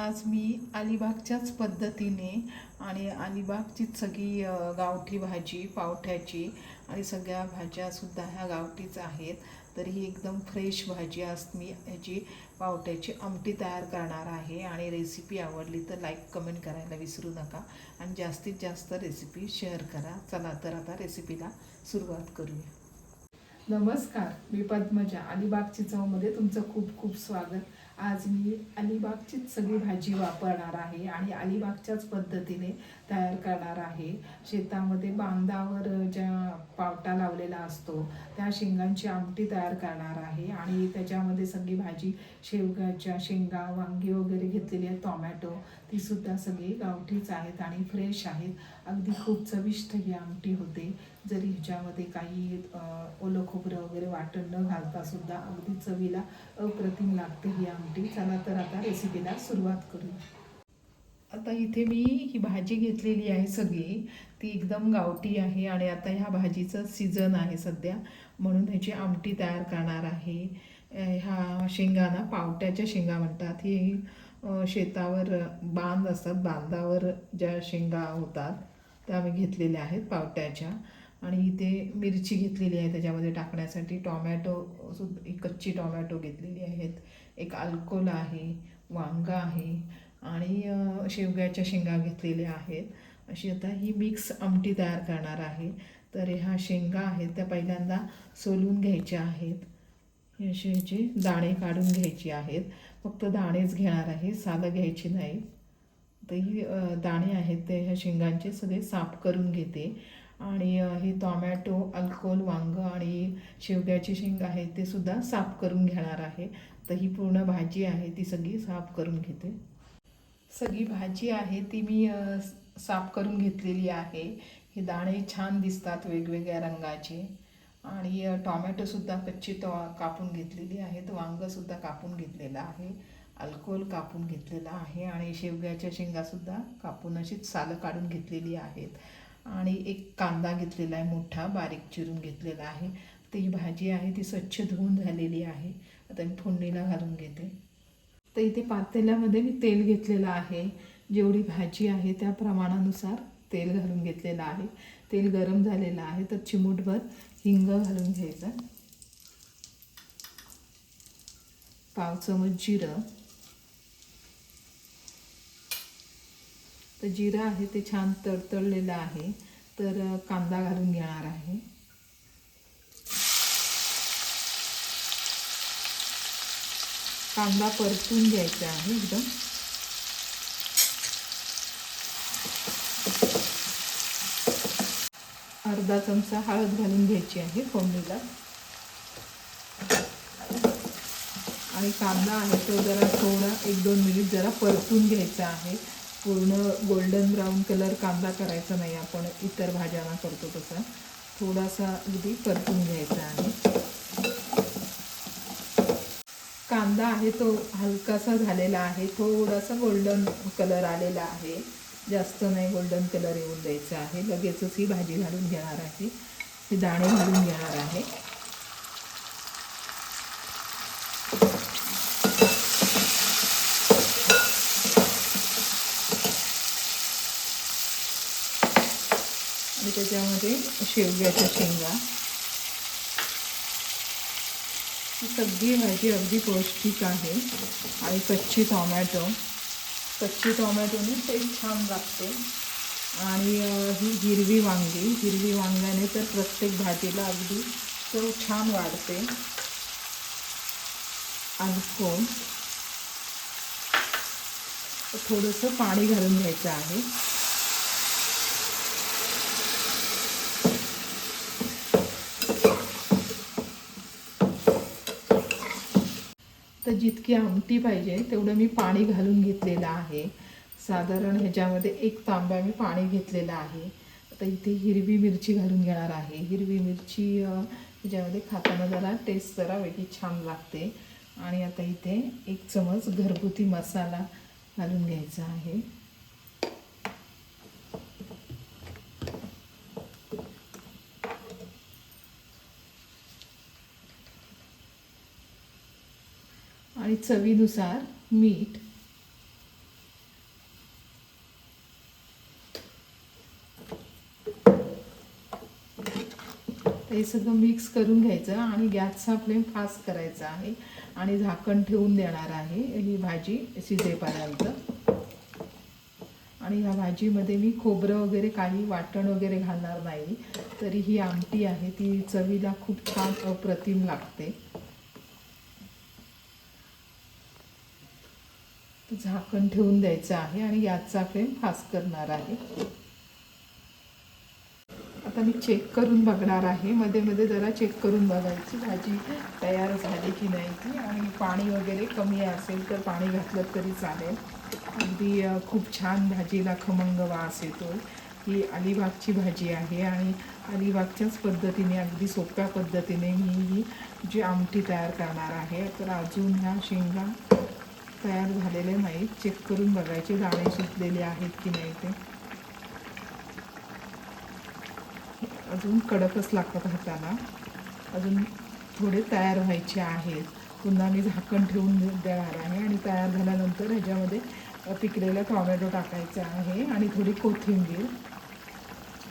आज मी अलिबागच्याच पद्धतीने आणि अलिबागचीच सगळी गावठी भाजी पावठ्याची आणि सगळ्या भाज्यासुद्धा ह्या गावठीच आहेत. तर ही एकदम फ्रेश भाजी आज मी ह्याची पावट्याची आमटी तयार करणार आहे आणि रेसिपी आवडली तर लाईक कमेंट करायला विसरू नका आणि जास्तीत जास्त रेसिपी शेअर करा. चला तर आता रेसिपीला सुरुवात करूया. नमस्कार मी पद्मजा. अलिबागची चवमध्ये तुमचं खूप खूप स्वागत. आज मी अलिबागचीच सगळी भाजी वापरणार आहे आणि अलिबागच्याच पद्धतीने तयार करणार आहे. शेतामध्ये बांधावर ज्या पावटा लावलेला असतो त्या शेंगांची आमटी तयार करणार आहे आणि त्याच्यामध्ये सगळी भाजी शेवगाच्या शेंगा वांगी वगैरे घेतलेली आहेत टोमॅटो ती सुद्धा सगळी गावठीच आहेत आणि फ्रेश आहेत. अगदी खूप चविष्ट ही आमटी होते. जरी ह्याच्यामध्ये काही ओलं खोबरं वगैरे वाटण न घालता सुद्धा अगदी चवीला अप्रतिम लागते ही आमटी. चला तर आता रेसिपीला सुरुवात करू. आता इथे मी ही भाजी घेतलेली आहे सगळी. ती एकदम गावठी आहे आणि आता ह्या भाजीचं सीझन आहे सध्या. म्हणून ह्याची आमटी तयार करणार आहे. ह्या शेंगांना पावट्याच्या शेंगा म्हणतात. ही शेतावर बांध असतात. बांधावर ज्या शेंगा होतात त्या आम्ही घेतलेल्या आहेत पावट्याच्या. आणि इथे मिरची घेतलेली आहे. त्याच्यामध्ये टाकण्यासाठी टॉमॅटो सुद्धा एक कच्ची टॉमॅटो घेतलेली आहेत. एक अल्कोल आहे वांगा आहे आणि शेवग्याच्या शेंगा घेतलेल्या आहेत. अशी आता ही मिक्स आमटी तयार करणार आहे. तर ह्या शेंगा आहेत त्या पहिल्यांदा सोलून घ्यायच्या आहेत. असे याचे दाणे काढून घ्यायचे आहेत. फक्त दाणेच घेणार आहे सालं घ्यायची नाही. तर ही दाणे आहेत ते ह्या शेंगांचे सगळे साफ करून घेते. आणि हे टॉमॅटो अल्कोल वांग आणि शेवग्याची शेंग आहे ते सुद्धा साफ करून घेणार आहे. तर ही पूर्ण भाजी आहे ती सगळी साफ करून घेते. सगळी भाजी आहे ती मी साफ करून घेतलेली आहे. हे दाणे छान दिसतात वेगवेगळ्या रंगाचे. आणि टॉमॅटोसुद्धा कच्ची तो कापून घेतलेली आहेत वांगंसुद्धा कापून घेतलेलं आहे. अल्कोहोल कापून घेतलेलं आहे आणि शेवग्याच्या शेंगासुद्धा कापून अशीच सालं काढून घेतलेली आहेत. आणि एक कांदा घेतलेला आहे मोठा बारीक चिरून घेतलेला आहे. ती ही भाजी आहे ती स्वच्छ धुवून झालेली आहे. आता मी फोडणीला घालून घेते. तर इथे पातेल्यामध्ये मी तेल घेतलेलं आहे. जेवढी भाजी आहे त्या प्रमाणानुसार तेल घालून घेतलेलं आहे. तेल गरम झालेलं आहे तर चिमूटभर हिंग घालून घ्यायचं. पाव चमच जिरं. तर जिरं आहे ते छान तडतडलेलं आहे तर कांदा घालून घेणार आहे. कांदा परतून घ्यायचा आहे एकदम. अर्धा चमचा हळद घालून घ्यायची आहे फोडणीला. आणि कांदा आहे तो जरा थोडा एक दोन मिनिट जरा परतून घ्यायचा आहे. पूर्ण गोल्डन ब्राऊन कलर कांदा करायचा नाही आपण इतर भाज्यांना करतो तसा. थोडासा अगदी परतून घ्यायचा आहे. कांदा आहे तो हलकासा झालेला आहे थोडासा गोल्डन कलर आलेला आहे. जास्त नाही गोल्डन कलर येऊन द्यायचा आहे. लगेचच ही भाजी घालून घेणार आहे. हे दाणे घालून घेणार आहे. आणि त्याच्यामध्ये शेवग्याच्या शेंगा. ही सगळी भाजी अगदी पौष्टिक आहे. आणि कच्ची टॉमॅटो. कच्ची टोमॅटोने टेस्ट छान लागते. आणि ही हिरवी वांगी हिरवी वांग्याने तर प्रत्येक भाजीला अगदी चव छान वाढते. अल्कोल थोडंसं पाणी घालून घ्यायचं आहे. तर जितकी आमटी पाहिजे तेवढं मी पाणी घालून घेतलेलं आहे. साधारण ह्याच्यामध्ये एक तांब्या मी पाणी घेतलेलं आहे. आता इथे हिरवी मिरची घालून घेणार आहे. हिरवी मिरची ह्याच्यामध्ये खाताना जरा टेस्ट जरा वेगळी छान लागते. आणि आता इथे एक चमच घरगुती मसाला घालून घ्यायचा आहे. चवीनुसार मीठ. हे सगळं मिक्स करून घ्यायचं आणि गॅसचा फ्लेम फास्ट करायचा आहे. आणि झाकण ठेवून देणार आहे ही भाजी शिजेपर्यंत. आणि ह्या भाजीमध्ये मी खोबरं वगैरे काही वाटण वगैरे घालणार नाही. तरी ही आमटी आहे ती चवीला खूप छान अप्रतिम लागते. झाकण ठेवून द्यायचं आहे आणि याचा फ्लेम फास्ट करणार आहे. आता मी चेक करून बघणार आहे. मध्ये मध्ये जरा चेक करून बघायची भाजी तयार झाली की नाही ती. आणि पाणी वगैरे कमी असेल तर पाणी घातलं तरी चालेल. अगदी खूप छान भाजीला खमंग वास येतो. ही अलिबागची भाजी आहे आणि अलिबागच्याच पद्धतीने अगदी सोप्या पद्धतीने मी ही जी आमटी तयार करणार आहे. तर अजून ह्या शेंगा तयार झालेले नाहीत. चेक करून बघायचे दाणे शिजलेले आहेत की नाही ते. अजून कडकच लागतात हाताला. अजून थोडे तयार व्हायचे आहेत. पुन्हा मी झाकण ठेवून देणार आहे आणि तयार झाल्यानंतर ह्याच्यामध्ये पिकलेलं पिकलेला टॉमॅटो टाकायचा आहे आणि थोडी कोथिंबीर.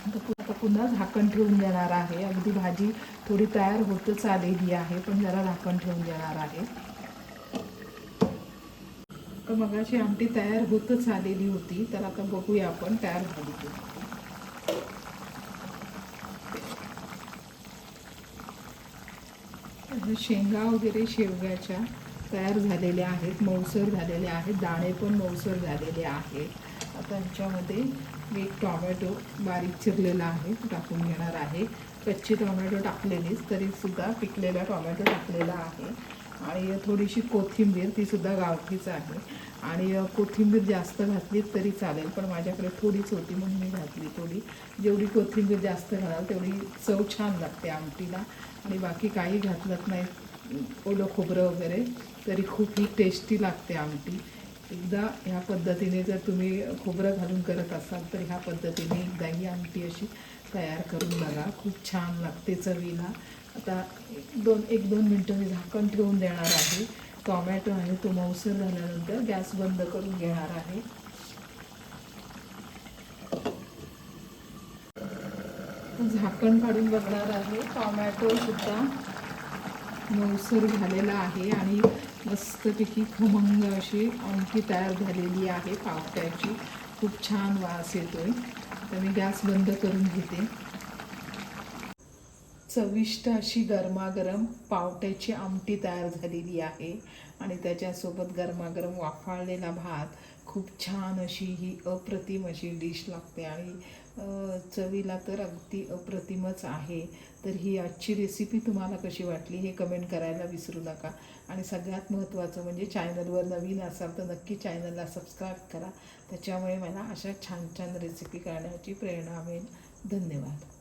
आता आता पुन्हा झाकण ठेवून देणार आहे. अगदी भाजी थोडी तयार होतच आलेली आहे पण जरा झाकण ठेवून देणार आहे. तर मगाची आमटी तयार होतच आलेली होती. तर आता बघूया आपण तयार झाली की शेंगा वगैरे शेवग्याच्या तयार झालेल्या आहेत मऊसर झालेल्या आहेत दाणे पण मऊसर झालेले आहेत. आता ह्याच्यामध्ये मी एक टॉमॅटो बारीक चिरलेला आहे टाकून घेणार आहे. कच्ची टॉमॅटो टाकलेलीच तरीसुद्धा पिकलेला टॉमॅटो टाकलेला आहे. आणि थोडीशी कोथिंबीर तीसुद्धा गावठीच आहे. आणि कोथिंबीर जास्त घातली तरी चालेल पण माझ्याकडे थोडीच होती म्हणून मी घातली थोडी. जेवढी कोथिंबीर जास्त घालाल तेवढी चव छान लागते आमटीला. आणि बाकी काही घातलंच नाही ओलं खोबरं वगैरे तरी खूप ही टेस्टी लागते आमटी. एकदा ह्या पद्धतीने जर तुम्ही खोबरं घालून करत असाल तर ह्या पद्धतीने एकदा ही आमटी अशी तयार करून बघा. खूप छान लागते चवीला. आता दोन एक दोन मिनटं मी झाकण ठेवून देणार आहे. टॉमॅटो आहे तो मौसर झाल्यानंतर गॅस बंद करून घेणार आहे. झाकण काढून बघणार आहे. टॉमॅटो सुद्धा मऊसर झालेला आहे आणि मस्तपैकी खमंग अशी आमटी तयार झालेली आहे पावट्याची. खूप छान वास येतोय. आता मी गॅस बंद करून घेते. चविष्ट अशी गरमागरम पावट्याची आमटी तयार झालेली आहे आणि त्याच्यासोबत गरमागरम वाफाळलेला भात खूप छान अशी ही अप्रतिम अशी डिश लागते आणि चवीला तर अगदी अप्रतिमच आहे. तर ही आजची रेसिपी तुम्हाला कशी वाटली हे कमेंट करायला विसरू नका. आणि सगळ्यात महत्त्वाचं म्हणजे चॅनलवर नवीन असाल तर नक्की चॅनलला सबस्क्राईब करा. त्याच्यामुळे मला अशा छान छान रेसिपी करण्याची प्रेरणा मिळेल. धन्यवाद.